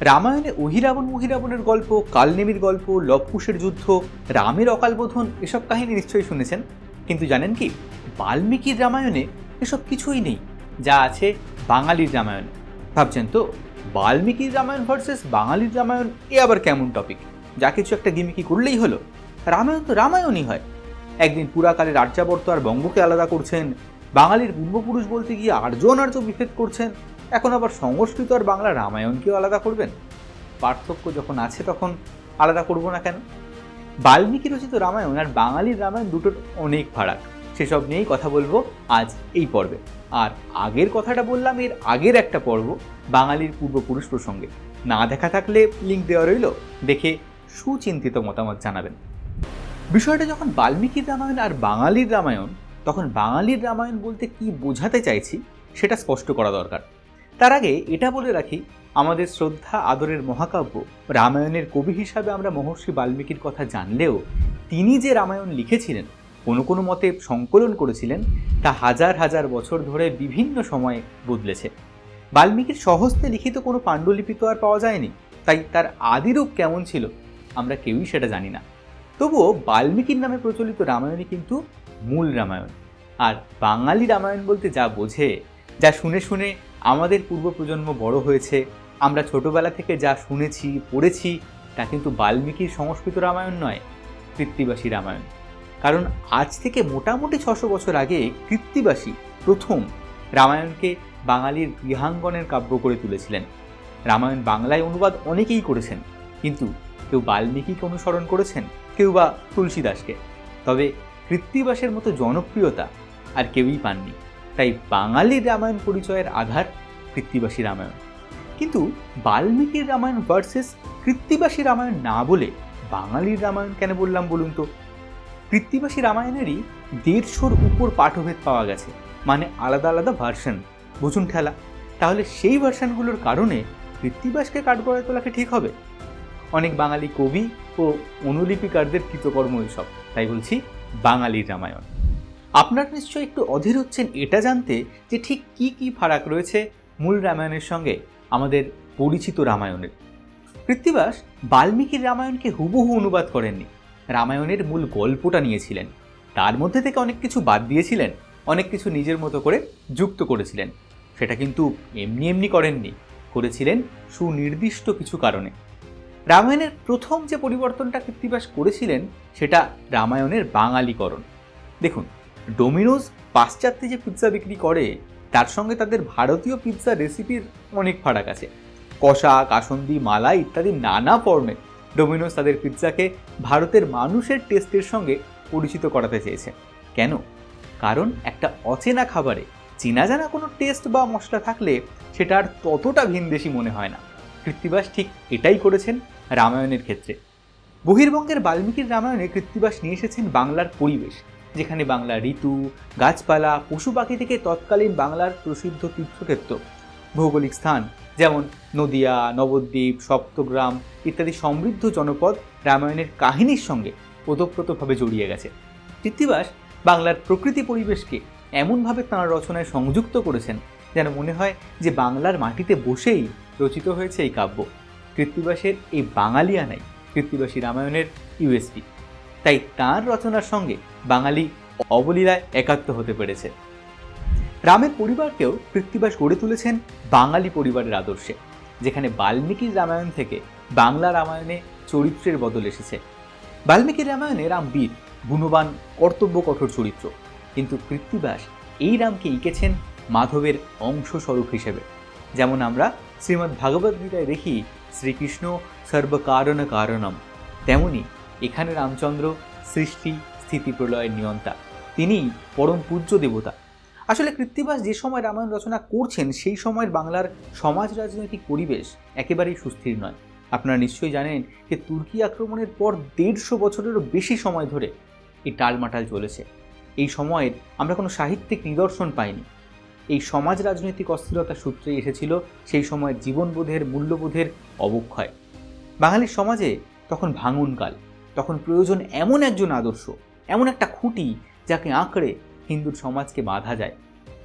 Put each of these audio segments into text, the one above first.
রামায়ণে অহিরাবণ মহিরাবণের গল্প, কালনেমির গল্প লবকুশের যুদ্ধ, রামের অকালবোধন এসব কাহিনী নিশ্চয়ই শুনেছেন। কিন্তু জানেন কি? বাল্মীকির রামায়ণে এসব কিছুই নেই, যা আছে বাঙালির রামায়ণে। ভাবছেন তো, বাল্মীকির রামায়ণ ভার্সেস বাঙালির রামায়ণ, এ আবার কেমন টপিক যা কিছু একটা গিমিকি করলেই হলো। রামায়ণ তো রামায়ণই হয়। একদিন পুরাকালের আর্যাবর্ত আর বঙ্গকে আলাদা করছেন, বাঙালির পূর্বপুরুষ বলতে গিয়ে আর্য অনার্য বিভেদ করছেন। এখন আবার সংস্কৃত আর বাংলা রামায়ণকেও আলাদা করবেন? পার্থক্য যখন আছে তখন আলাদা করব না কেন? বাল্মীকি রচিত রামায়ণ আর বাঙালির রামায়ণ দুটোর অনেক ফারাক। সেসব নিয়েই কথা বলব আজ এই পর্বে। আর আগের কথাটা বললাম, এর আগের একটা পর্ব বাঙালির পূর্বপুরুষ প্রসঙ্গে। না দেখা থাকলে লিঙ্ক দেওয়া রইল, দেখে সুচিন্তিত মতামত জানাবেন। বিষয়টা যখন বাল্মীকির রামায়ণ আর বাঙালির রামায়ণ, তখন বাঙালির রামায়ণ বলতে কি বোঝাতে চাইছি, সেটা স্পষ্ট করা দরকার। তার আগে এটা বলে রাখি, আমাদের শ্রদ্ধা, আদরের মহাকাব্য রামায়ণের কবি হিসাবে আমরা মহর্ষি বাল্মীকির কথা জানলেও তিনি যে রামায়ণ লিখেছিলেন, কোনো কোনো মতে সংকলন করেছিলেন, তা হাজার হাজার বছর ধরে বিভিন্ন সময়ে বদলেছে। বাল্মীকির সহস্তে লিখিত কোনো পাণ্ডুলিপি তো আর পাওয়া যায়নি, তাই তার আদিরূপ কেমন ছিল আমরা কেউই সেটা জানি না। তবুও বাল্মীকির নামে প্রচলিত রামায়ণই কিন্তু মূল রামায়ণ। আর বাঙালি রামায়ণ বলতে যা বোঝে, যা শুনে শুনে আমাদের পূর্ব প্রজন্ম বড় হয়েছে, আমরা ছোটবেলা থেকে যা শুনেছি, পড়েছি, তা কিন্তু বাল্মীকির সংস্কৃত রামায়ণ নয়, কৃত্তিবাসী রামায়ণ। কারণ আজ থেকে মোটামুটি ছশো বছর আগে কৃত্তিবাসী প্রথম রামায়ণকে বাঙালির গৃহাঙ্গনের কাব্য করে তুলেছিলেন। রামায়ণ বাংলায় অনুবাদ অনেকেই করেছেন, কিন্তু কেউ বাল্মীকিকে অনুসরণ করেছেন, কেউ বা তুলসীদাসকে। তবে কৃত্তিবাসের মতো জনপ্রিয়তা আর কেউই পাননি। তাই বাঙালির রামায়ণ পরিচয়ের আধার কৃত্তিবাসী রামায়ণ। কিন্তু বাল্মীকির রামায়ণ ভার্সেস কৃত্তিবাসী রামায়ণ না বলে বাঙালির রামায়ণ কেন বললাম বলুন তো? কৃত্তিবাসী রামায়ণেরই দেড়শোর উপর পাঠভেদ পাওয়া গেছে মানে আলাদা আলাদা ভার্সন বুঝুন ঠেলা তাহলে সেই ভার্সানগুলোর কারণে কৃত্তিবাসকে কাঠগড়ায় তোলাকে ঠিক হবে? অনেক বাঙালি কবি ও অনুলিপিকারদের কৃতকর্ম এসব তাই বলছি বাঙালির রামায়ণ। আপনারা নিশ্চয়ই একটু অধীর হচ্ছেন এটা জানতে যে ঠিক কি কি ফারাক রয়েছে মূল রামায়ণের সঙ্গে আমাদের পরিচিত রামায়ণের। কৃত্তিবাস বাল্মীকির রামায়ণকে হুবহু অনুবাদ করেননি। রামায়ণের মূল গল্পটা নিয়েছিলেন। তার মধ্যে থেকে অনেক কিছু বাদ দিয়েছিলেন, অনেক কিছু নিজের মতো করে যুক্ত করেছিলেন। সেটা কিন্তু এমনি এমনি করেননি, করেছিলেন সুনির্দিষ্ট কিছু কারণে। রামায়ণের প্রথম যে পরিবর্তনটা কৃত্তিবাস করেছিলেন, সেটা রামায়ণের বাঙালিকরণ। দেখুন ডোমিনোজ পাশ্চাত্যে যে পিৎজা বিক্রি করে, তার সঙ্গে তাদের ভারতীয় পিৎজা রেসিপির অনেক ফারাক আছে। কষা কাসন্দি মালাই ইত্যাদি নানা ফর্মে ডোমিনোজ তাদের পিৎজাকে ভারতের মানুষের টেস্টের সঙ্গে পরিচিত করাতে চেয়েছে। কেন? কারণ একটা অচেনা খাবারে চেনা জানা কোনো টেস্ট বা মশলা থাকলে সেটা আর ততটা ভিনদেশি মনে হয় না। কৃত্তিবাস ঠিক এটাই করেছেন রামায়ণের ক্ষেত্রে। বহির্বঙ্গের বাল্মীকির রামায়ণে কৃত্তিবাস নিয়ে এসেছেন বাংলার পরিবেশ। যেখানে বাংলার ঋতু, গাছপালা, পশু পাখি থেকে তৎকালীন বাংলার প্রসিদ্ধ তীর্থক্ষেত্র, ভৌগোলিক স্থান, যেমন নদিয়া, নবদ্বীপ, সপ্তগ্রাম ইত্যাদি সমৃদ্ধ জনপদ রামায়ণের কাহিনীর সঙ্গে ওতপ্রোতভাবে জড়িয়ে গেছে। কৃত্তিবাস বাংলার প্রকৃতি পরিবেশকে এমনভাবে তাঁর রচনায় সংযুক্ত করেছেন যেন মনে হয় যে বাংলার মাটিতে বসেই রচিত হয়েছে এই কাব্য। কৃত্তিবাসের এই বাঙালিয়ানাই কৃত্তিবাসী রামায়ণের ইউএসপি। তাই তাঁর রচনার সঙ্গে বাঙালি অবলীলায় একাত্ম হতে পেরেছে। রামের পরিবারকেও কৃত্তিবাস গড়ে তুলেছেন বাঙালি পরিবারের আদর্শে, যেখানে বাল্মীকির রামায়ণ থেকে বাংলা রামায়ণে চরিত্রের বদল এসেছে। বাল্মীকির রামায়ণে রাম বীর, গুণবান, কর্তব্য, কঠোর চরিত্র, কিন্তু কৃত্তিবাস এই রামকে এঁকেছেন মাধবের অংশস্বরূপ হিসেবে। যেমন আমরা শ্রীমদ্ ভাগবত গীতায় দেখি, শ্রীকৃষ্ণ সর্বকারণ কারণম, তেমনি এখানে রামচন্দ্র সৃষ্টি স্থিতি প্রলয়ের নিয়ন্তা। তিনি পরম পূজ্য দেবতা। আসলে কৃত্তিবাস যে সময় রামায়ণ রচনা করছেন, সেই সময়ের বাংলার সমাজ রাজনৈতিক পরিবেশ একেবারেই সুস্থির নয়। আপনারা নিশ্চয়ই জানেন যে তুর্কি আক্রমণের পর দেড়শো বছরেরও বেশি সময় ধরে এই টালমাটাল চলেছে। এই সময়ের আমরা কোনো সাহিত্যিক নিদর্শন পাইনি। এই সমাজ রাজনৈতিক অস্থিরতা সূত্রে এসেছিল সেই সময়ের জীবনবোধের, মূল্যবোধের অবক্ষয়। বাঙালির সমাজে তখন ভাঙনকাল তখন প্রয়োজন এমন একজন আদর্শ, এমন একটা খুঁটি যাকে আঁকড়ে হিন্দুর সমাজকে বাঁধা যায়।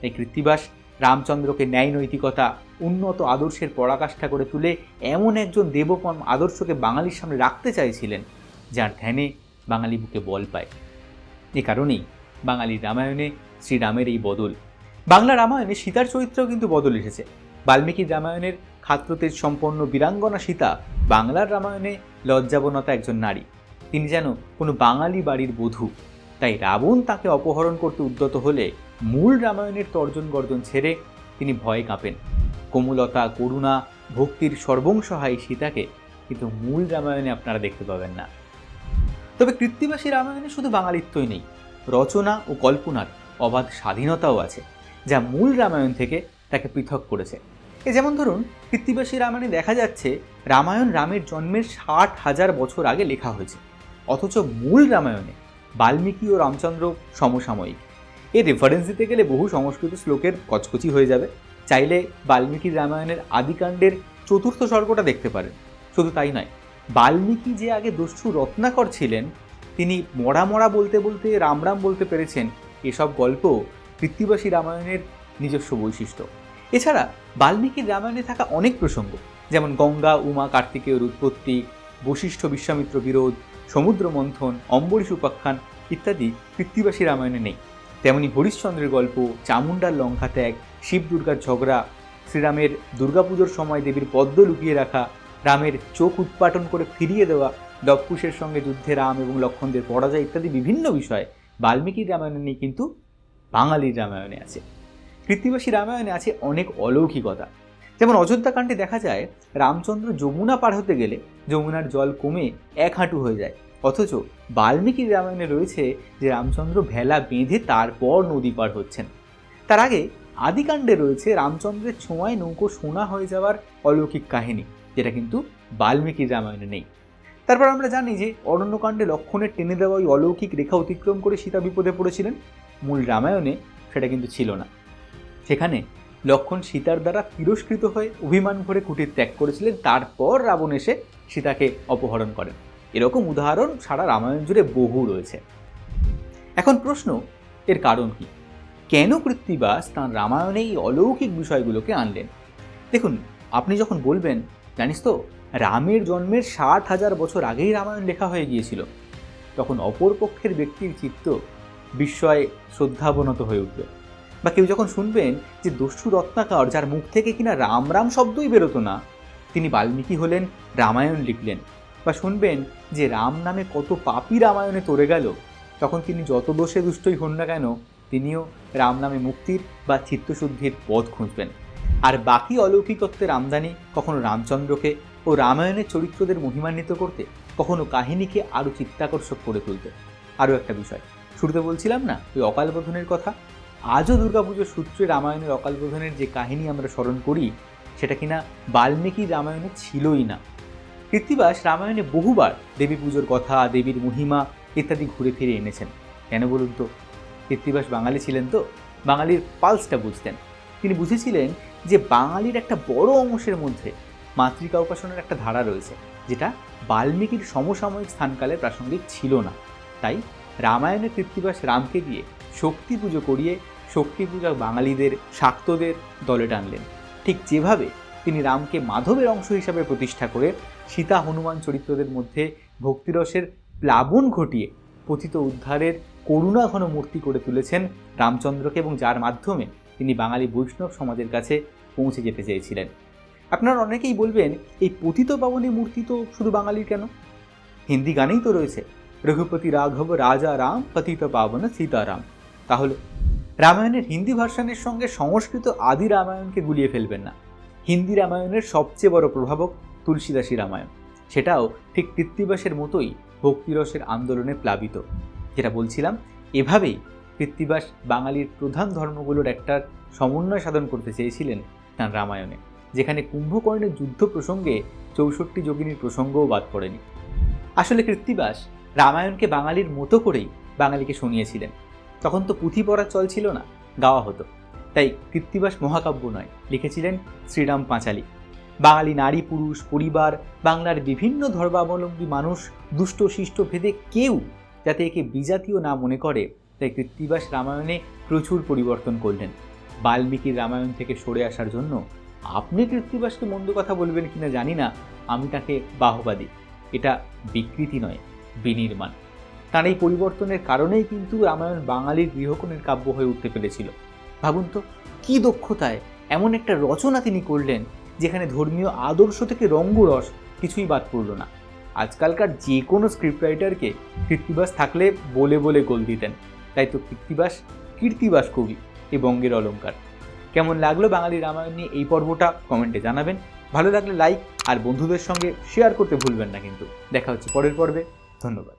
তাই কৃত্তিবাস রামচন্দ্রকে ন্যায় নৈতিকতা, উন্নত আদর্শের পরাকাষ্ঠা করে তুলে এমন একজন দেবপন আদর্শকে বাঙালির সামনে রাখতে চাইছিলেন, যার ধ্যানে বাঙালি বুকে বল পায়। এ কারণেই বাঙালির রামায়ণে শ্রীরামের এই বদল। বাংলা রামায়ণে সীতার চরিত্রেও কিন্তু বদল এসেছে। বাল্মীকির রামায়ণের খাদ্যতেজ সম্পন্ন বীরাঙ্গনা সীতা বাংলার রামায়ণে লজ্জাবনতা একজন নারী। তিনি যেন কোনো বাঙালি বাড়ির বধূ। তাই রাবণ তাকে অপহরণ করতে উদ্যত হলে মূল রামায়ণের তর্জন গর্জন ছেড়ে তিনি ভয়ে কাঁপেন। কোমলতা, করুণা, ভক্তির সর্বংসহায়ী সীতাকে কিন্তু মূল রামায়ণে আপনারা দেখতে পাবেন না। তবে কৃত্তিবাসী রামায়ণে শুধু বাঙালিত্বই নেই, রচনা ও কল্পনার অবাধ স্বাধীনতাও আছে, যা মূল রামায়ণ থেকে তাকে পৃথক করেছে। এ যেমন ধরুন, কৃত্তিবাসী রামায়ণে দেখা যাচ্ছে, রামায়ণ রামের জন্মের ষাট হাজার বছর আগে লেখা হয়েছে। অথচ মূল রামায়ণে বাল্মীকি ও রামচন্দ্র সমসাময়িক। এই রেফারেন্স দিতে গেলে বহু সংস্কৃত শ্লোকের কচকচি হয়ে যাবে। চাইলে বাল্মীকি রামায়ণের আদিকাণ্ডের চতুর্থ স্বর্গটা দেখতে পারেন। শুধু তাই নয়, বাল্মীকি যে আগে দস্যু রত্নাকর ছিলেন, তিনি মরা মরা বলতে বলতে রাম রাম বলতে পেরেছেন, এসব গল্প কৃত্তিবাসী রামায়ণের নিজস্ব বৈশিষ্ট্য। এছাড়া বাল্মীকির রামায়ণে থাকা অনেক প্রসঙ্গ, যেমন গঙ্গা, উমা কার্তিকেয়র উৎপত্তি বশিষ্ঠ বিশ্বামিত্র বিরোধ, সমুদ্র মন্থন, অম্বরীশ উপাখ্যান ইত্যাদি কৃত্তিবাসী রামায়ণে নেই। তেমনি হরিশ্চন্দ্রের গল্প, চামুণ্ডার লঙ্কা ত্যাগ, শিব দুর্গার ঝগড়া, শ্রীরামের দুর্গাপুজোর সময় দেবীর পদ্ম লুকিয়ে রাখা, রামের চোখ উৎপাটন করে ফিরিয়ে দেওয়া লবকুশের সঙ্গে যুদ্ধে রাম এবং লক্ষণদের পরাজয় ইত্যাদি বিভিন্ন বিষয় বাল্মীকির রামায়ণে নেই, কিন্তু বাঙালির রামায়ণে আছে। কৃত্তিবাসী রামায়ণে আছে অনেক অলৌকিকতা। যেমন অযোধ্যাকাণ্ডে দেখা যায়, রামচন্দ্র যমুনা পার হতে গেলে যমুনার জল কমে এক হাঁটু হয়ে যায়। অথচ বাল্মীকি রামায়ণে রয়েছে যে রামচন্দ্র ভেলা বেঁধে তারপর নদী পার হচ্ছেন। তার আগে আদিকাণ্ডে রয়েছে রামচন্দ্রের ছোঁয়ায় নৌকো সোনা হয়ে যাওয়ার অলৌকিক কাহিনী, যেটা কিন্তু বাল্মীকির রামায়ণে নেই। তারপর আমরা জানি যে অরণ্যকাণ্ডে লক্ষণের টেনে দেওয়া ওই অলৌকিক রেখা অতিক্রম করে সীতা বিপদে পড়েছিলেন। মূল রামায়ণে সেটা কিন্তু ছিল না। সেখানে লক্ষণ সীতার দ্বারা তিরস্কৃত হয়ে অভিমান ভরে কুটির ত্যাগ করেছিলেন। তারপর রাবণ এসে সীতাকে অপহরণ করেন। এরকম উদাহরণ সারা রামায়ণ জুড়ে বহু রয়েছে। এখন প্রশ্ন, এর কারণ কি? কেন কৃত্তিবাস তাঁর রামায়ণে এই অলৌকিক বিষয়গুলোকে আনলেন? দেখুন, আপনি যখন বলবেন, জানিস তো, রামের জন্মের ষাট হাজার বছর আগেই রামায়ণ লেখা হয়ে গিয়েছিল, তখন অপর পক্ষের ব্যক্তির চিত্ত বিস্ময়ে শ্রদ্ধাবনত হয়ে উঠবে। বা কেউ যখন শুনবেন যে দস্যু রত্নাকর যার মুখ থেকে কিনা রাম রাম শব্দই বেরোতো না, তিনি বাল্মীকি হলেন, রামায়ণ লিখলেন বা শুনবেন যে রাম নামে কত পাপি রামায়ণে তরে গেল। তখন তিনি যত দোষে দুষ্টই হন না কেন, তিনিও রাম নামে মুক্তির বা চিত্তশুদ্ধির পথ খুঁজবেন। আর বাকি অলৌকিকত্বের আমদানি কখনো রামচন্দ্রকে ও রামায়ণের চরিত্রদের মহিমান্বিত করতে, কখনো কাহিনীকে আরও চিত্তাকর্ষক করে তুলতে। আরও একটা বিষয়, শুরুতে বলছিলাম না ওই অকালবোধনের কথা? আজও দুর্গাপুজোর সূত্রে রামায়ণের অকাল অকালবোধনের যে কাহিনী আমরা স্মরণ করি, সেটা কিনা বাল্মীকি রামায়ণে ছিলই না। কৃত্তিবাস রামায়ণে বহুবার দেবী পুজোর কথা, দেবীর মহিমা ইত্যাদি ঘুরে ফিরে এনেছেন। কেন বলুন তো? কৃত্তিবাস বাঙালি ছিলেন তো, বাঙালির পালসটা বুঝতেন। তিনি বুঝেছিলেন যে বাঙালির একটা বড় অংশের মধ্যে মাতৃকা উপাসনার একটা ধারা রয়েছে, যেটা বাল্মীকির সমসাময়িক স্থানকালে প্রাসঙ্গিক ছিল না। তাই রামায়ণের কৃত্তিবাস রামকে দিয়ে শক্তি পুজো করিয়ে শক্তি পূজা বাঙালিদের, শাক্তদের দলে টানলেন। ঠিক যেভাবে তিনি রামকে মাধবের অংশ হিসাবে প্রতিষ্ঠা করে সীতা হনুমান চরিত্রদের মধ্যে ভক্তিরসের প্লাবন ঘটিয়ে পতিত উদ্ধারের করুণা ঘন মূর্তি করে তুলেছেন রামচন্দ্রকে এবং যার মাধ্যমে তিনি বাঙালি বৈষ্ণব সমাজের কাছে পৌঁছে যেতে চেয়েছিলেন। আপনারা অনেকেই বলবেন, এই পতিত পাবনী মূর্তি তো শুধু বাঙালির কেন? হিন্দি গানেই তো রয়েছে, রঘুপতি রাঘব রাজা রাম, পতিত পাবন সীতারাম। তাহলে রামায়ণের হিন্দি ভার্সানের সঙ্গে সংস্কৃত আদি রামায়ণকে গুলিয়ে ফেলবেন না। হিন্দি রামায়ণের সবচেয়ে বড় প্রভাবক তুলসীদাসী রামায়ণ। সেটাও ঠিক কৃত্তিবাসের মতোই ভক্তিরসের আন্দোলনে প্লাবিত। যেটা বলছিলাম, এভাবেই কৃত্তিবাস বাঙালির প্রধান ধর্মগুলোর একটা সমন্বয় সাধন করতে চেয়েছিলেন তাঁর রামায়ণে, যেখানে কুম্ভকর্ণের যুদ্ধ প্রসঙ্গে চৌষট্টি যোগিনীর প্রসঙ্গও বাদ পড়েনি। আসলে কৃত্তিবাস রামায়ণকে বাঙালির মতো করেই বাঙালিকে শুনিয়েছিলেন। তখন তো পুঁথি পড়ার চল ছিল না, গাওয়া হতো। তাই কৃত্তিবাস মহাকাব্য নয়, লিখেছিলেন শ্রীরাম পাঁচালী। বাঙালি নারী, পুরুষ, পরিবার, বাংলার বিভিন্ন ধর্মাবলম্বী মানুষ, দুষ্ট, শিষ্ট, ভেদে কেউ যাতে একে বিজাতীয় না মনে করে, তাই কৃত্তিবাস রামায়ণে প্রচুর পরিবর্তন করলেন। বাল্মীকির রামায়ণ থেকে সরে আসার জন্য আপনি কৃত্তিবাসকে মন্দ কথা বলবেন কিনা জানি না, আমি তাকে বাহবা দিই এটা বিকৃতি নয়, বিনির্মাণ। তার এই পরিবর্তনের কারণেই কিন্তু রামায়ণ বাঙালির গৃহকোণের কাব্য হয়ে উঠতে পেরেছিল। ভাবুন তো, কী দক্ষতায় এমন একটা রচনা তিনি করলেন যেখানে ধর্মীয় আদর্শ থেকে রঙ্গরস কিছুই বাদ পড়ল না। আজকালকার যে কোনো স্ক্রিপ্ট রাইটারকে কীর্তিবাস থাকলে বলে বলে গোল দিতেন। তাই তো কীর্তিবাস কীর্তিবাস কবি এই বঙ্গের অলঙ্কার। কেমন লাগল বাঙালি রামায়ণ নিয়ে এই পর্বটা কমেন্টে জানাবেন। ভালো লাগলে লাইক আর বন্ধুদের সঙ্গে শেয়ার করতে ভুলবেন না কিন্তু। দেখা হচ্ছে পরের পর্বে। ধন্যবাদ।